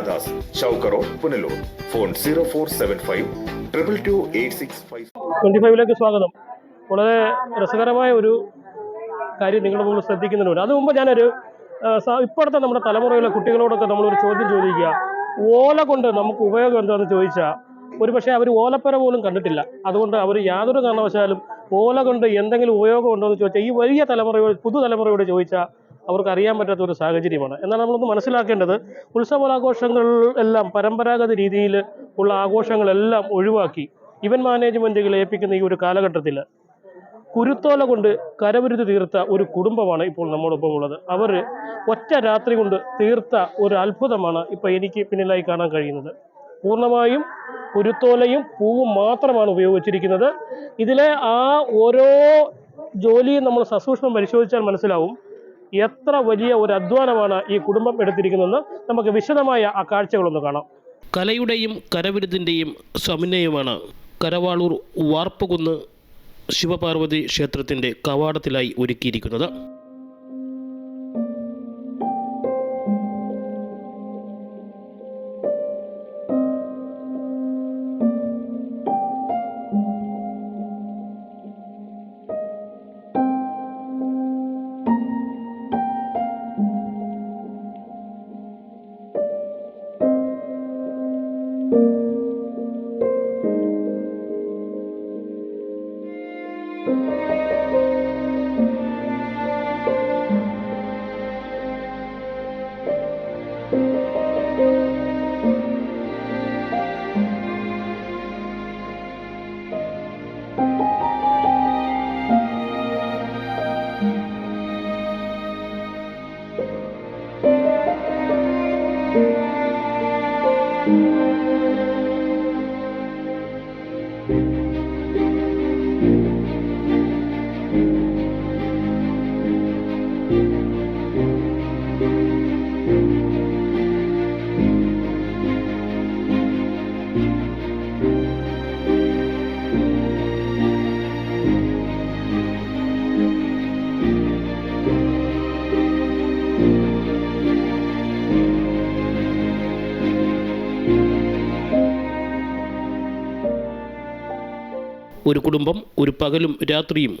നാദാസ് ഷൗക്കർ road Punalur. Phone zero four seven five triple two eight six five. Twenty ഫൈവിലേക്ക് സ്വാഗതം. വളരെ രസകരമായ ഒരു കാര്യം നിങ്ങളുടെ മുമ്പ് ശ്രദ്ധിക്കുന്നുണ്ട്. അത് മുമ്പ് ഞാനൊരു ഇപ്പോഴത്തെ നമ്മുടെ തലമുറയിലെ കുട്ടികളോടൊക്കെ നമ്മളൊരു ചോദ്യം ചോദിക്കുക. ഓല കൊണ്ട് നമുക്ക് ഉപയോഗം എന്താണെന്ന് ചോദിച്ചാൽ ഒരു പക്ഷേ അവർ ഓലപ്പര പോലും കണ്ടിട്ടില്ല. അതുകൊണ്ട് അവർ യാതൊരു കാരണവശാലും ഓല കൊണ്ട് എന്തെങ്കിലും ഉപയോഗം ഉണ്ടോ എന്ന് ചോദിച്ചാൽ ഈ വലിയ തലമുറയോട് പുതുതലമുറയോട് ചോദിച്ചാൽ അവർക്ക് അറിയാൻ പറ്റാത്ത ഒരു സാഹചര്യമാണ്. എന്നാൽ നമ്മളൊന്ന് മനസ്സിലാക്കേണ്ടത് ഉത്സവാഘോഷങ്ങൾ എല്ലാം പരമ്പരാഗത രീതിയിൽ ഉള്ള ആഘോഷങ്ങളെല്ലാം ഒഴിവാക്കി ഇവന്റ് മാനേജ്മെന്റുകൾ ഏൽപ്പിക്കുന്ന ഈ ഒരു കാലഘട്ടത്തിൽ കുരുത്തോല കൊണ്ട് കരവിരുത് തീർത്ത ഒരു കുടുംബമാണ് ഇപ്പോൾ നമ്മോടൊപ്പം ഉള്ളത്. അവർ ഒറ്റ രാത്രി കൊണ്ട് തീർത്ത ഒരു അത്ഭുതമാണ് ഇപ്പോൾ എനിക്ക് പിന്നിലായി കാണാൻ കഴിയുന്നത്. പൂർണമായും കുരുത്തോലയും പൂവും മാത്രമാണ് ഉപയോഗിച്ചിരിക്കുന്നത്. ഇതിലെ ആ ഓരോ ജോലിയും നമ്മൾ സസൂക്ഷ്മം പരിശോധിച്ചാൽ മനസ്സിലാവും. എത്ര വലിയ ഒരു അധ്വാനമാണ് ഈ കുടുംബം എടുത്തിരിക്കുന്നതെന്ന് നമുക്ക് വിശദമായ ആ കാഴ്ചകളൊന്ന് കാണാം. കലയുടെയും കരവിരുതിന്റെയും സമന്വയമാണ് കരവാളൂർ വാർപ്പുകുന്ന് ശിവപാർവതി ക്ഷേത്രത്തിന്റെ കവാടത്തിലായി ഒരുക്കിയിരിക്കുന്നത്. ഒരു കുടുംബം ഒരു പകലും രാത്രിയും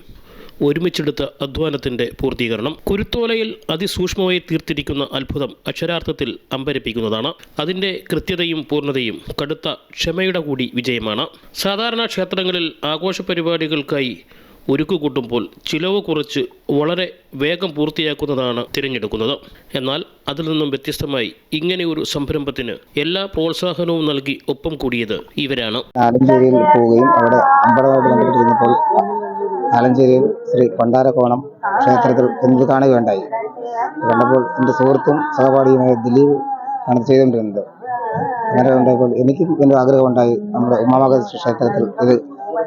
ഒരുമിച്ചെടുത്ത അധ്വാനത്തിന്റെ പൂർത്തീകരണം. കുരുത്തോലയിൽ അതിസൂക്ഷ്മമായി തീർത്തിരിക്കുന്ന അത്ഭുതം അക്ഷരാർത്ഥത്തിൽ അമ്പരപ്പിക്കുന്നതാണ്. അതിന്റെ കൃത്യതയും പൂർണതയും കടുത്ത ക്ഷമയുടെ കൂടി വിജയമാണ്. സാധാരണ ക്ഷേത്രങ്ങളിൽ ആഘോഷ പരിപാടികൾക്കായി ഒരുക്കു കൂട്ടുമ്പോൾ ചിലവ് കുറച്ച് വളരെ വേഗം പൂർത്തിയാക്കുന്നതാണ് തിരഞ്ഞെടുക്കുന്നത്. എന്നാൽ അതിൽ നിന്നും വ്യത്യസ്തമായി ഇങ്ങനെ ഒരു സംരംഭത്തിന് എല്ലാ പ്രോത്സാഹനവും നൽകി ഒപ്പം കൂടിയത് ഇവരാണ്. ആലഞ്ചേരിയിൽ പോവുകയും അവിടെ അമ്പലമായിട്ട് ബന്ധപ്പെട്ടിരുന്നപ്പോൾ ആലഞ്ചേരിയിൽ ശ്രീ പണ്ടാരക്കോണം ക്ഷേത്രത്തിൽ ചെന്നത് കാണുകയുണ്ടായി? കണ്ടപ്പോൾ എന്റെ സുഹൃത്തും സഹപാഠിയുമായ ദിലീപ് ആണ് ചെയ്തുകൊണ്ടിരുന്നത്. അങ്ങനെ ഉണ്ടായപ്പോൾ എനിക്കും എന്റെ ആഗ്രഹമുണ്ടായി നമ്മുടെ ഉമാമക ക്ഷേത്രത്തിൽ ഇത്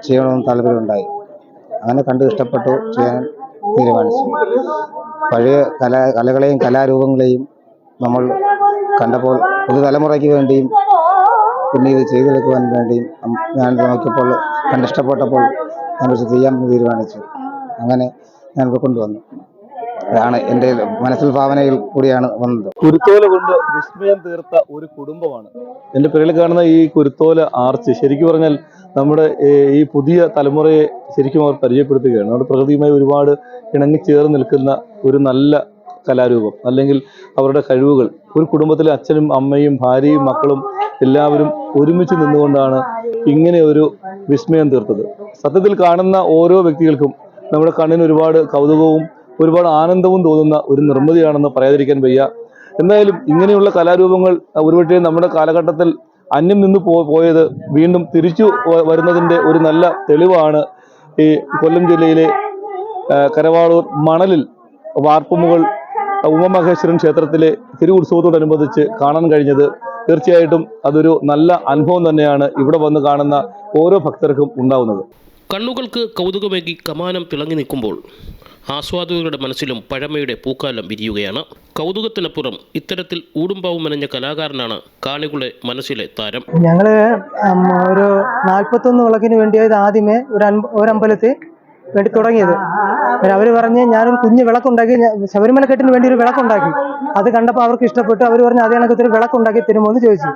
ചെയ്യണമെന്ന് താല്പര്യമുണ്ടായി. അങ്ങനെ കണ്ട് ഇഷ്ടപ്പെട്ടു ചെയ്യാൻ തീരുമാനിച്ചു. പഴയ കലാ കലകളെയും കലാരൂപങ്ങളെയും നമ്മൾ കണ്ടപ്പോൾ പുതുതലമുറയ്ക്ക് വേണ്ടിയും പിന്നെ ഇത് ചെയ്തെടുക്കുവാൻ വേണ്ടിയും ഞാൻ നോക്കിയപ്പോൾ കണ്ടിഷ്ടപ്പെട്ടപ്പോൾ ഞാനിത് ചെയ്യാമെന്ന് തീരുമാനിച്ചു. അങ്ങനെ ഞാനിത് കൊണ്ടുവന്നു. അതാണ് എന്റെ മനസ്സിൽ ഭാവനയിൽ കൂടിയാണ് വന്നത്. കുരുത്തോല കൊണ്ട് വിസ്മയം തീർത്ത ഒരു കുടുംബമാണ്. എന്റെ പേരിൽ കാണുന്ന ഈ കുരുത്തോല ആർച്ച് ശരിക്കും പറഞ്ഞാൽ നമ്മുടെ ഈ പുതിയ തലമുറയെ ശരിക്കും അവർ പരിചയപ്പെടുത്തുകയാണ്. നമ്മുടെ പ്രകൃതിയുമായി ഒരുപാട് ഇണങ്ങി ഇണങ്ങിച്ചേർന്ന് നിൽക്കുന്ന ഒരു നല്ല കലാരൂപം അല്ലെങ്കിൽ അവരുടെ കഴിവുകൾ. ഒരു കുടുംബത്തിലെ അച്ഛനും അമ്മയും ഭാര്യയും മക്കളും എല്ലാവരും ഒരുമിച്ച് നിന്നുകൊണ്ടാണ് ഇങ്ങനെ ഒരു വിസ്മയം തീർത്തത്. സത്യത്തിൽ കാണുന്ന ഓരോ വ്യക്തികൾക്കും നമ്മുടെ കണ്ണിന് ഒരുപാട് കൗതുകവും ഒരുപാട് ആനന്ദവും തോന്നുന്ന ഒരു നിർമ്മിതിയാണെന്ന് പറയാതിരിക്കാൻ വയ്യ. എന്തായാലും ഇങ്ങനെയുള്ള കലാരൂപങ്ങൾ ഒരുപക്ഷെ നമ്മുടെ കാലഘട്ടത്തിൽ അന്യം നിന്ന് പോയത് വീണ്ടും തിരിച്ചു വരുന്നതിന്റെ ഒരു നല്ല തെളിവാണ് ഈ കൊല്ലം ജില്ലയിലെ കരവാളൂർ മണലിൽ വാർപ്പുമുകൾ ഉമമഹേശ്വരൻ ക്ഷേത്രത്തിലെ തിരു ഉത്സവത്തോടനുബന്ധിച്ച് കാണാൻ കഴിഞ്ഞത്. തീർച്ചയായിട്ടും അതൊരു നല്ല അനുഭവം തന്നെയാണ് ഇവിടെ വന്ന് കാണുന്ന ഓരോ ഭക്തർക്കും ഉണ്ടാവുന്നത്. കണ്ണുകൾക്ക് കൗതുകമേകി കമാനം തിളങ്ങി നിൽക്കുമ്പോൾ ആസ്വാദകരുടെ മനസ്സിലും പഴമയുടെ പൂക്കാലം വിരിയുകയാണ്. കൗതുകത്തിനപ്പുറം ഇത്തരത്തിൽ ഊടുംപാവും മെനഞ്ഞ കലാകാരനാണ് കാണികളുടെ മനസ്സിലെ താരം. ഞങ്ങൾ ഒരു നാൽപ്പത്തൊന്ന് വിളക്കിന് വേണ്ടിയത് ആദ്യമേ ഒരു ഒരമ്പലത്തിൽ വേണ്ടി തുടങ്ങിയത്. പിന്നെ അവർ പറഞ്ഞ് ഞാനൊരു കുഞ്ഞ് വിളക്കുണ്ടാക്കി ശബരിമല കെട്ടിന് വേണ്ടി ഒരു വിളക്കുണ്ടാക്കി. അത് കണ്ടപ്പോൾ അവർക്ക് ഇഷ്ടപ്പെട്ടു. അവർ പറഞ്ഞ് അതേ കണക്കത്തിൽ വിളക്കുണ്ടാക്കി തരുമോ എന്ന് ചോദിച്ചു.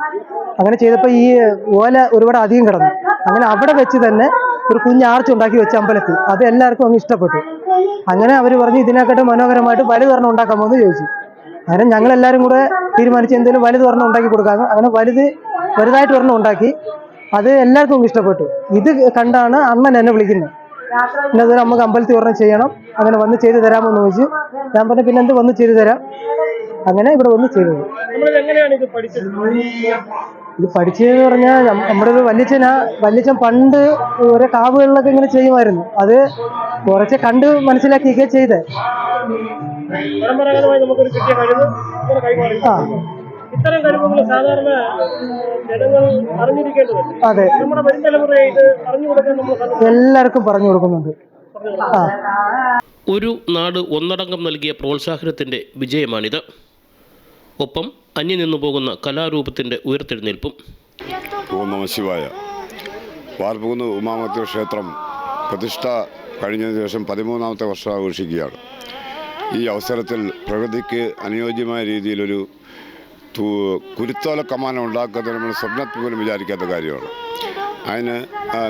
അങ്ങനെ ചെയ്തപ്പോൾ ഈ ഓല ഒരുപാട് അധികം കിടന്നു. അങ്ങനെ അവിടെ വെച്ച് തന്നെ ഒരു കുഞ്ഞ് ആർച്ച് ഉണ്ടാക്കി വെച്ച അമ്പലത്തിൽ. അത് എല്ലാവർക്കും അങ്ങ് ഇഷ്ടപ്പെട്ടു. അങ്ങനെ അവർ പറഞ്ഞു ഇതിനെക്കാട്ട് മനോഹരമായിട്ട് വലുതൊരെണ്ണം ഉണ്ടാക്കാമോ എന്ന് ചോദിച്ചു. അങ്ങനെ ഞങ്ങൾ എല്ലാവരും കൂടെ തീരുമാനിച്ച് എന്തെങ്കിലും വലുത് ഉണ്ടാക്കി കൊടുക്കാം അങ്ങനെ വലുത് വലുതായിട്ട് ഒരെണ്ണം ഉണ്ടാക്കി. അത് എല്ലാവർക്കും ഇഷ്ടപ്പെട്ടു. ഇത് കണ്ടാണ് അണ്ണൻ എന്നെ വിളിക്കുന്നത്. ഇന്നത് നമുക്ക് അമ്പലത്തിൽ ഒരെണ്ണം ചെയ്യണം. അങ്ങനെ വന്ന് ചെയ്തു തരാമോ എന്ന് ചോദിച്ചു. ഞാൻ പറഞ്ഞു പിന്നെ എന്ത് വന്ന് ചെയ്തു തരാം? അങ്ങനെ ഇവിടെ വന്ന് ചെയ്തത് ഇത് പഠിച്ചത് ഇത് പഠിച്ചതെന്ന് പറഞ്ഞാൽ നമ്മുടെ ഒരു വല്യച്ഛനാ വല്യച്ഛൻ പണ്ട് ഓരോ കാവുകളിലൊക്കെ ഇങ്ങനെ ചെയ്യുമായിരുന്നു. അത് കുറച്ച് കണ്ട് മനസ്സിലാക്കിയൊക്കെ ചെയ്തേ. പരമ്പരാഗതമായി നമുക്കൊരു കിട്ടിയ കഴിവ് ഇങ്ങനെ കൈമാറി. ആ. ഇത്തരം കഴിവുകൾ സാധാരണ ജനങ്ങൾ അതെ. നമ്മുടെ വരും തലമുറയെ ഇത് അറിഞ്ഞു കൊടുക്കാൻ നമ്മൾ എല്ലാവർക്കും പറഞ്ഞു കൊടുക്കുന്നുണ്ട്. ഒരു നാട് ഒന്നടങ്കം നൽകിയ പ്രോത്സാഹനത്തിന്റെ വിജയമാണിത്. ഒപ്പം അന്യം നിന്നു പോകുന്ന കലാരൂപത്തിന്റെ ഉയർത്തെഴുന്നേൽപ്പും. ഓം ശിവായ. വാർപ്പുകുന്ന് ഉമാമത്തി ക്ഷേത്രം പ്രതിഷ്ഠ കഴിഞ്ഞതിന് ശേഷം പതിമൂന്നാമത്തെ വർഷം ആഘോഷിക്കുകയാണ്. ഈ അവസരത്തിൽ പ്രകൃതിക്ക് അനുയോജ്യമായ രീതിയിലൊരു കുരുത്തോല കമാനം ഉണ്ടാക്കുന്നത് നമ്മൾ സ്വപ്നത്തിൽ പോലും വിചാരിക്കാത്ത കാര്യമാണ്. അതിന്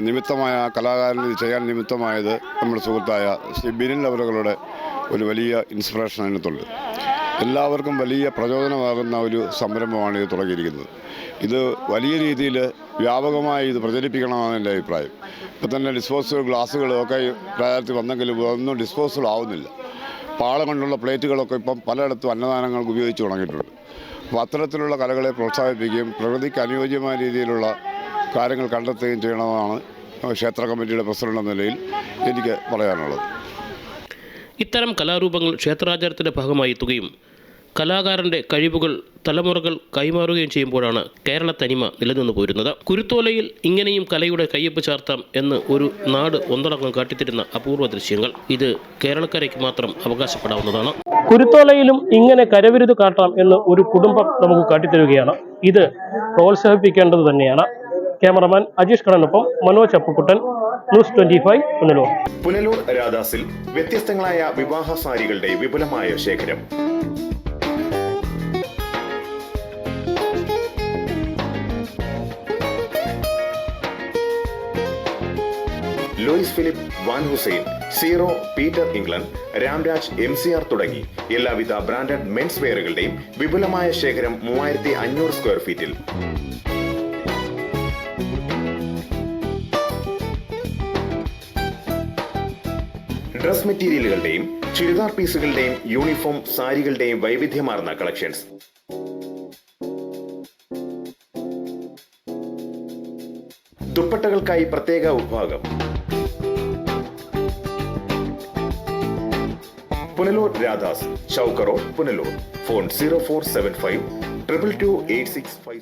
നിമിത്തമായ കലാകാരന് ചെയ്യാൻ നിമിത്തമായത് നമ്മുടെ സുഹൃത്തായ ശ്രീ ബിനിൽ അവറുകളുടെ ഒരു വലിയ ഇൻസ്പിറേഷൻ അതിനകത്തുണ്ട്. എല്ലാവർക്കും വലിയ പ്രചോദനമാകുന്ന ഒരു സംരംഭമാണ് ഇത് തുടങ്ങിയിരിക്കുന്നത്. ഇത് വലിയ രീതിയിൽ വ്യാപകമായി ഇത് പ്രചരിപ്പിക്കണമെന്നാണ് എന്റെ അഭിപ്രായം. ഇപ്പം തന്നെ ഡിസ്പോസിബിൾ ഗ്ലാസ്സുകളൊക്കെ ഒക്കെ പ്രചാരത്തിൽ വന്നെങ്കിലും ഒന്നും ഡിസ്പോസിബിൾ ആവുന്നില്ല. പാള കൊണ്ടുള്ള പ്ലേറ്റുകളൊക്കെ ഇപ്പം പലയിടത്തും അന്നദാനങ്ങൾക്ക് ഉപയോഗിച്ച് തുടങ്ങിയിട്ടുണ്ട്. അപ്പോൾ അത്തരത്തിലുള്ള കലകളെ പ്രോത്സാഹിപ്പിക്കുകയും പ്രകൃതിക്ക് അനുയോജ്യമായ രീതിയിലുള്ള കാര്യങ്ങൾ കണ്ടെത്തുകയും ചെയ്യണമെന്നാണ് ക്ഷേത്ര കമ്മിറ്റിയുടെ പ്രസിഡന്റ് എന്ന നിലയിൽ എനിക്ക് പറയാനുള്ളത്. ഇത്തരം കലാരൂപങ്ങൾ ക്ഷേത്രാചാരത്തിന്റെ ഭാഗമായി എത്തുകയും കലാകാരന്റെ കഴിവുകൾ തലമുറകൾ കൈമാറുകയും ചെയ്യുമ്പോഴാണ് കേരള തനിമ നിലനിന്നു പോരുന്നത്. കുരുത്തോലയിൽ ഇങ്ങനെയും കലയുടെ കയ്യൊപ്പ് ചാർത്താം എന്ന് ഒരു നാട് ഒന്നടങ്കം കാട്ടിത്തരുന്ന അപൂർവ ദൃശ്യങ്ങൾ. ഇത് കേരളക്കരയ്ക്ക് മാത്രം അവകാശപ്പെടാവുന്നതാണ്. കുരുത്തോലയിലും ഇങ്ങനെ കരവിരുത് കാട്ടാം എന്ന് ഒരു കുടുംബം നമുക്ക് കാട്ടിത്തരുകയാണ്. ഇത് പ്രോത്സാഹിപ്പിക്കേണ്ടത് തന്നെയാണ്. Cameraman Ajeesh കടനൊപ്പം Manoj Appukuttan. News twenty five Punalur Punalur രാധാസിൽ വ്യത്യസ്തങ്ങളായ വിവാഹ സാരികളുടെ വിപുലമായ ശേഖരം. Louis Philippe Van Heusen zero Peter England Ramraj M C R തുടങ്ങി. എല്ലാവിധ ബ്രാൻഡഡ് മെൻസ് വെയറുകളുടെയും വിപുലമായ ശേഖരം മൂവായിരത്തി അഞ്ഞൂറ് സ്ക്വയർ ഫീറ്റിൽ ഡ്രസ് മെറ്റീരിയലുകളുടെയും ചുരിദാർ പീസുകളുടെയും യൂണിഫോം സാരികളുടെയും വൈവിധ്യമാർന്ന കളക്ഷൻസ്. ദുപ്പട്ടകൾക്കായി പ്രത്യേക വിഭാഗം. Punalur Radhas ചൗക്കറോ Punalur. Phone zero four seven five triple two eight six five.